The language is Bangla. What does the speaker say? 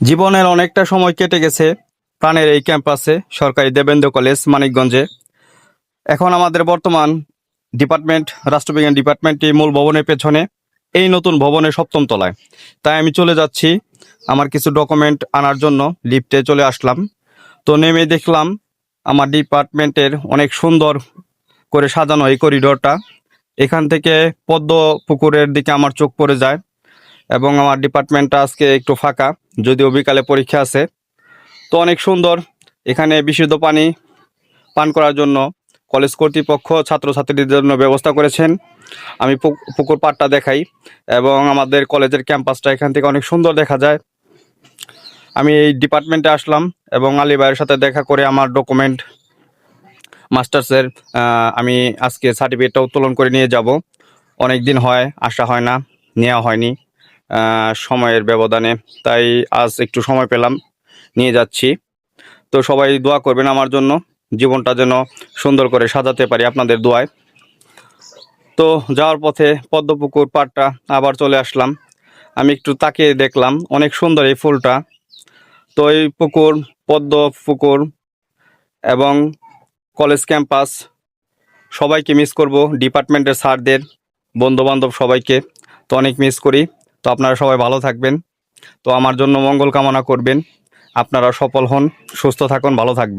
জীবনের অনেকটা সময় কেটে গেছে প্রাণের এই ক্যাম্পাসে, সরকারি দেবেন্দ্র কলেজ, মানিকগঞ্জে। এখন আমাদের বর্তমান ডিপার্টমেন্ট, রাষ্ট্রবিজ্ঞান ডিপার্টমেন্টটি মূল ভবনের পেছনে, এই নতুন ভবনের সপ্তম তলায়। তাই আমি চলে যাচ্ছি আমার কিছু ডকুমেন্ট আনার জন্য, লিফটে চলে আসলাম। তো নেমে দেখলাম আমার ডিপার্টমেন্টের অনেক সুন্দর করে সাজানো এই করিডোরটা। এখান থেকে পদ্ম পুকুরের দিকে আমার চোখ পড়ে যায়। এবং আমার ডিপার্টমেন্টটা আজকে একটু ফাঁকা, যদিও বিকালে পরীক্ষা আছে। তো অনেক সুন্দর, এখানে বিশুদ্ধ পানি পান করার জন্য কলেজ কর্তৃপক্ষ ছাত্রছাত্রীদের জন্য ব্যবস্থা করেছেন। আমি পুক- পুকুর পাড়টা দেখাই, এবং আমাদের কলেজের ক্যাম্পাসটা এখান থেকে অনেক সুন্দর দেখা যায়। আমি এই ডিপার্টমেন্টে আসলাম, এবং আলী ভাইয়ের সাথে দেখা করে আমার ডকুমেন্ট মাস্টার্সের আমি আজকে সার্টিফিকেটটা উত্তোলন করে নিয়ে যাব। অনেক দিন হয়, আসা হয় না, নেওয়া হয়নি। সময়ের ব্যবধানে। তাই আজ একটু সময় পেলাম, নিয়ে যাচ্ছি। তো সবাই দোয়া করবেন আমার জন্য, জীবনটা যেন সুন্দর করে সাজাতে পারি আপনাদের দোয়ায়। তো যাওয়ার পথে পদ্মপুকুর পাড়টা আবার চলে আসলাম। আমি একটু তাকিয়ে দেখলাম, অনেক সুন্দর এই ফুলটা। তো এই পুকুর পদ্ম পুকুর এবং কলেজ ক্যাম্পাস, সবাইকে মিস করব। ডিপার্টমেন্টের স্যারদের বন্ধু বান্ধব সবাইকে, তো অনেক মিস করি। তো আপনারা সবাই ভালো থাকবেন। তো আমার জন্য মঙ্গল কামনা করবেন। আপনারা সফল হন, সুস্থ থাকুন, ভালো থাকবেন।